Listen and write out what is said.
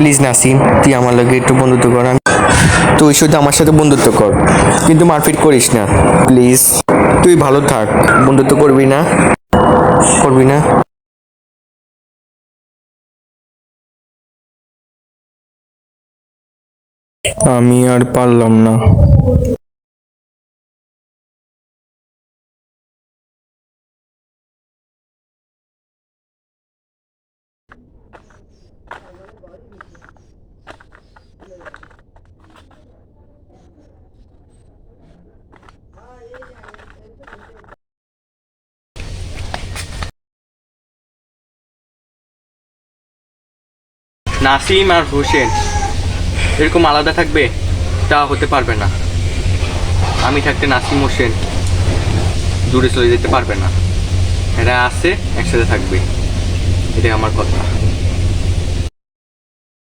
Please Nasim, তুই আমার লগে একটু বন্ধুত্ব কর তুই শুধু আমার সাথে বন্ধুত্ব কর, কিন্তু মারপিট করিস না, প্লিজ। তুই ভালো থাক, বন্ধুত্ব করবি না? করবি না? আমি আর পারলাম না। নাসিম আর হোসেন এরকম আলাদা থাকবে, তা হতে পারবে না। আমি থাকতে নাসিম হোসেন দূরে চলে যেতে পারবে না। এরা আছে, একসাথে থাকবে। এটাই আমার কথা।